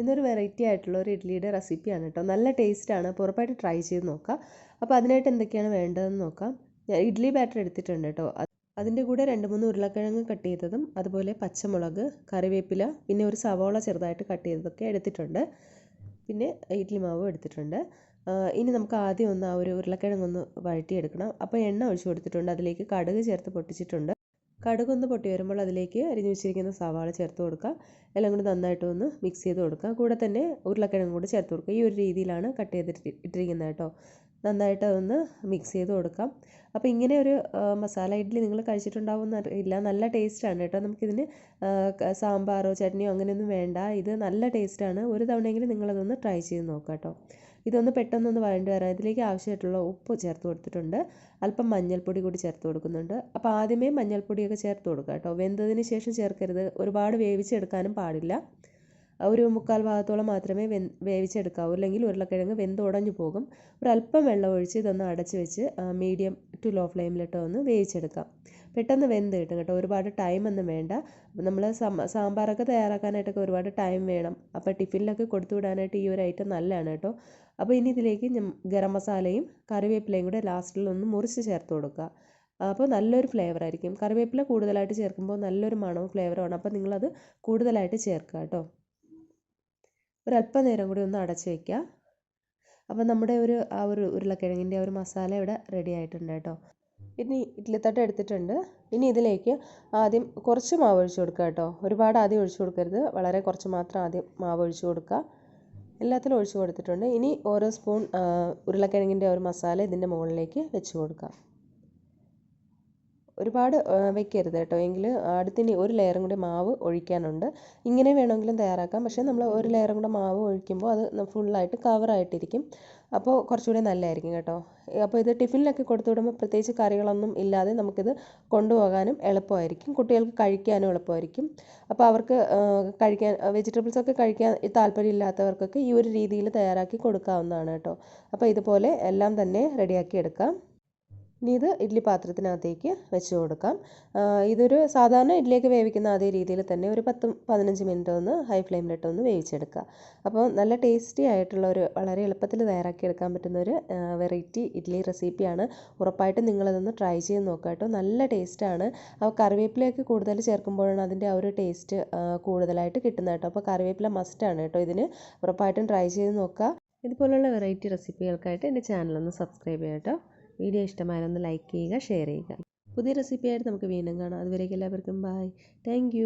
ഇന്നൊരു വെറൈറ്റി ആയിട്ടുള്ള ഒരു ഇഡ്ഡലിയുടെ റെസിപ്പിയാണ് കേട്ടോ നല്ല ടേസ്റ്റാണ് അപ്പോൾ ഉറപ്പായിട്ട് ട്രൈ ചെയ്ത് നോക്കാം. അപ്പോൾ അതിനായിട്ട് എന്തൊക്കെയാണ് വേണ്ടതെന്ന് നോക്കാം. ഞാൻ ഇഡ്ഡലി ബാറ്റർ എടുത്തിട്ടുണ്ട് കേട്ടോ അതിന്റെ കൂടെ രണ്ട് മൂന്ന് ഉരുളക്കിഴങ്ങ് കട്ട് ചെയ്തതും അതുപോലെ പച്ചമുളക് കറിവേപ്പില പിന്നെ ഒരു സവോള ചെറുതായിട്ട് കട്ട് ചെയ്തതൊക്കെ എടുത്തിട്ടുണ്ട്. പിന്നെ ഇഡ്ഡലി മാവും എടുത്തിട്ടുണ്ട്. ഇനി നമുക്ക് ആദ്യം ഒന്ന് ആ ഒരു ഉരുളക്കിഴങ്ങൊന്ന് വഴറ്റിയെടുക്കണം. അപ്പോൾ എണ്ണ ഒഴിച്ചു കൊടുത്തിട്ടുണ്ട്. അതിലേക്ക് കടുക് ചേർത്ത് പൊട്ടിച്ചിട്ടുണ്ട്. കടുകൊന്ന് പൊട്ടി വരുമ്പോൾ അതിലേക്ക് അരിഞ്ഞു വെച്ചിരിക്കുന്ന സവാള ചേർത്ത് കൊടുക്കുക. എല്ലാം കൂടി നന്നായിട്ട് ഒന്ന് മിക്സ് ചെയ്ത് കൊടുക്കുക. കൂടെ തന്നെ ഉരുളക്കിഴങ്ങ് കൂടി ചേർത്ത് കൊടുക്കുക. ഈ ഒരു രീതിയിലാണ് കട്ട് ചെയ്തിട്ട് ഇട്ടിരിക്കുന്നത് കേട്ടോ. നന്നായിട്ട് അതൊന്ന് മിക്സ് ചെയ്ത് കൊടുക്കാം. അപ്പോൾ ഇങ്ങനെ ഒരു മസാല ഇഡ്ഡലി നിങ്ങൾ കഴിച്ചിട്ടുണ്ടാവുമെന്ന് അറിയില്ല. നല്ല ടേസ്റ്റാണ് കേട്ടോ. നമുക്കിതിന് സാമ്പാറോ ചട്നിയോ അങ്ങനെയൊന്നും വേണ്ട. ഇത് നല്ല ടേസ്റ്റാണ് ഒരു തവണയെങ്കിലും നിങ്ങളതൊന്ന് ട്രൈ ചെയ്ത് നോക്കാം കേട്ടോ. ഇതൊന്ന് പെട്ടെന്നൊന്ന് വഴണ്ട് വരാൻ ഇതിലേക്ക് ആവശ്യമായിട്ടുള്ള ഉപ്പ് ചേർത്ത് കൊടുത്തിട്ടുണ്ട്. അല്പം മഞ്ഞൾപ്പൊടി കൂടി ചേർത്ത് കൊടുക്കുന്നുണ്ട്. അപ്പോൾ ആദ്യമേ മഞ്ഞൾപ്പൊടിയൊക്കെ ചേർത്ത് കൊടുക്കുക കേട്ടോ. വെന്തതിന് ശേഷം ചേർക്കരുത്. ഒരുപാട് വേവിച്ചെടുക്കാനും പാടില്ല. ഒരു മുക്കാൽ ഭാഗത്തോളം മാത്രമേ വെ വേവിച്ചെടുക്കാവൂ. അല്ലെങ്കിൽ ഉരുളക്കിഴങ്ങ് വെന്തുടഞ്ഞു പോകും. ഒരല്പം വെള്ളം ഒഴിച്ച് ഇതൊന്ന് അടച്ച് വെച്ച് മീഡിയം ടു ലോ ഫ്ലെയിമിലിട്ട് ഒന്ന് വേവിച്ചെടുക്കാം. പെട്ടെന്ന് വെന്ത് കിട്ടും കേട്ടോ. ഒരുപാട് ടൈമൊന്നും വേണ്ട. നമ്മൾ സാമ്പാറൊക്കെ തയ്യാറാക്കാനായിട്ടൊക്കെ ഒരുപാട് ടൈം വേണം. അപ്പോൾ ടിഫിനിലൊക്കെ കൊടുത്തു വിടാനായിട്ട് ഈ ഒരു ഐറ്റം നല്ലതാണ് കേട്ടോ. അപ്പോൾ ഇനി ഇതിലേക്ക് ഗരം മസാലയും കറിവേപ്പിലയും കൂടെ ലാസ്റ്റിൽ ഒന്ന് മുറിച്ച് ചേർത്ത് കൊടുക്കുക. അപ്പോൾ നല്ലൊരു ഫ്ലേവർ ആയിരിക്കും. കറിവേപ്പില കൂടുതലായിട്ട് ചേർക്കുമ്പോൾ നല്ലൊരു മണവും ഫ്ലേവറുമാണ് അപ്പോൾ നിങ്ങളത് കൂടുതലായിട്ട് ചേർക്കുക കേട്ടോ. ഒരല്പം നേരം കൂടി ഒന്ന് അടച്ച് വയ്ക്കുക അപ്പോൾ നമ്മുടെ ഒരു ആ ഒരു ഉരുളക്കിഴങ്ങിന്റെ ഒരു മസാല ഇവിടെ റെഡി ആയിട്ടുണ്ട് കേട്ടോ. ഇനി ഇഡ്ഡലിത്തട്ട് എടുത്തിട്ടുണ്ട്. ഇനി ഇതിലേക്ക് ആദ്യം കുറച്ച് മാവ് ഒഴിച്ച് കൊടുക്കുക കേട്ടോ. ഒരുപാട് ആദ്യം ഒഴിച്ച് കൊടുക്കരുത്. വളരെ കുറച്ച് മാത്രം ആദ്യം മാവ് ഒഴിച്ച് കൊടുക്കുക എല്ലാത്തിലും ഒഴിച്ച് കൊടുത്തിട്ടുണ്ട്. ഇനി ഓരോ സ്പൂൺ ഉരുളക്കിഴങ്ങിന്റെ ഒരു മസാല ഇതിന്റെ മുകളിലേക്ക് വെച്ച് കൊടുക്കാം. ഒരുപാട് വെക്കരുത് കേട്ടോ. എങ്കിൽ അടുത്തിന് ഒരു ലെയറും കൂടി മാവ് ഒഴിക്കാനുണ്ട്. ഇങ്ങനെ വേണമെങ്കിലും തയ്യാറാക്കാം. പക്ഷേ നമ്മൾ ഒരു ലെയറും കൂടെ മാവ് ഒഴിക്കുമ്പോൾ അത് ഫുള്ളായിട്ട് കവറായിട്ടിരിക്കും അപ്പോൾ കുറച്ചുകൂടി നല്ലതായിരിക്കും കേട്ടോ. അപ്പോൾ ഇത് ടിഫിനിലൊക്കെ കൊടുത്തു വിടുമ്പോൾ പ്രത്യേകിച്ച് കറികളൊന്നും ഇല്ലാതെ നമുക്കിത് കൊണ്ടുപോകാനും എളുപ്പമായിരിക്കും. കുട്ടികൾക്ക് കഴിക്കാനും എളുപ്പമായിരിക്കും. അപ്പോൾ അവർക്ക് കഴിക്കാൻ വെജിറ്റബിൾസ് ഒക്കെ കഴിക്കാൻ താല്പര്യമില്ലാത്തവർക്കൊക്കെ ഈ ഒരു രീതിയിൽ തയ്യാറാക്കി കൊടുക്കാവുന്നതാണ് കേട്ടോ. അപ്പോൾ ഇതുപോലെ എല്ലാം തന്നെ റെഡിയാക്കി എടുക്കാം. ഇനി ഇത് ഇഡ്ഡലി പാത്രത്തിനകത്തേക്ക് വെച്ച് കൊടുക്കാം. ഇതൊരു സാധാരണ ഇഡ്ഡലിയൊക്കെ വേവിക്കുന്ന അതേ രീതിയിൽ തന്നെ ഒരു പത്ത് പതിനഞ്ച് മിനിറ്റ് ഒന്ന് ഹൈ ഫ്ലെയിമിലിട്ട് ഒന്ന് വേവിച്ചെടുക്കുക. അപ്പോൾ നല്ല ടേസ്റ്റി ആയിട്ടുള്ള ഒരു വളരെ എളുപ്പത്തിൽ തയ്യാറാക്കിയെടുക്കാൻ പറ്റുന്ന ഒരു വെറൈറ്റി ഇഡ്ഡലി റെസിപ്പിയാണ്. ഉറപ്പായിട്ടും നിങ്ങളതൊന്ന് ട്രൈ ചെയ്ത് നോക്കുക കേട്ടോ. നല്ല ടേസ്റ്റാണ് അപ്പോൾ കറിവേപ്പിലയൊക്കെ കൂടുതൽ ചേർക്കുമ്പോഴാണ് അതിന്റെ ആ ഒരു ടേസ്റ്റ് കൂടുതലായിട്ട് കിട്ടുന്നത് കേട്ടോ. അപ്പോൾ കറിവേപ്പില മസ്റ്റാണ് കേട്ടോ ഇതിന്. ഉറപ്പായിട്ടും ട്രൈ ചെയ്ത് നോക്കുക. ഇതുപോലുള്ള വെറൈറ്റി റെസിപ്പികൾക്കായിട്ട് എന്റെ ചാനലൊന്ന് സബ്സ്ക്രൈബ് ചെയ്യാം കേട്ടോ. വീഡിയോ ഇഷ്ടമായാലൊന്ന് ലൈക്ക് ചെയ്യുക ഷെയർ ചെയ്യുക. പുതിയ റെസിപ്പിയായിട്ട് നമുക്ക് വീണ്ടും കാണാം. അതുവരേക്കും എല്ലാവർക്കും ബായ് താങ്ക്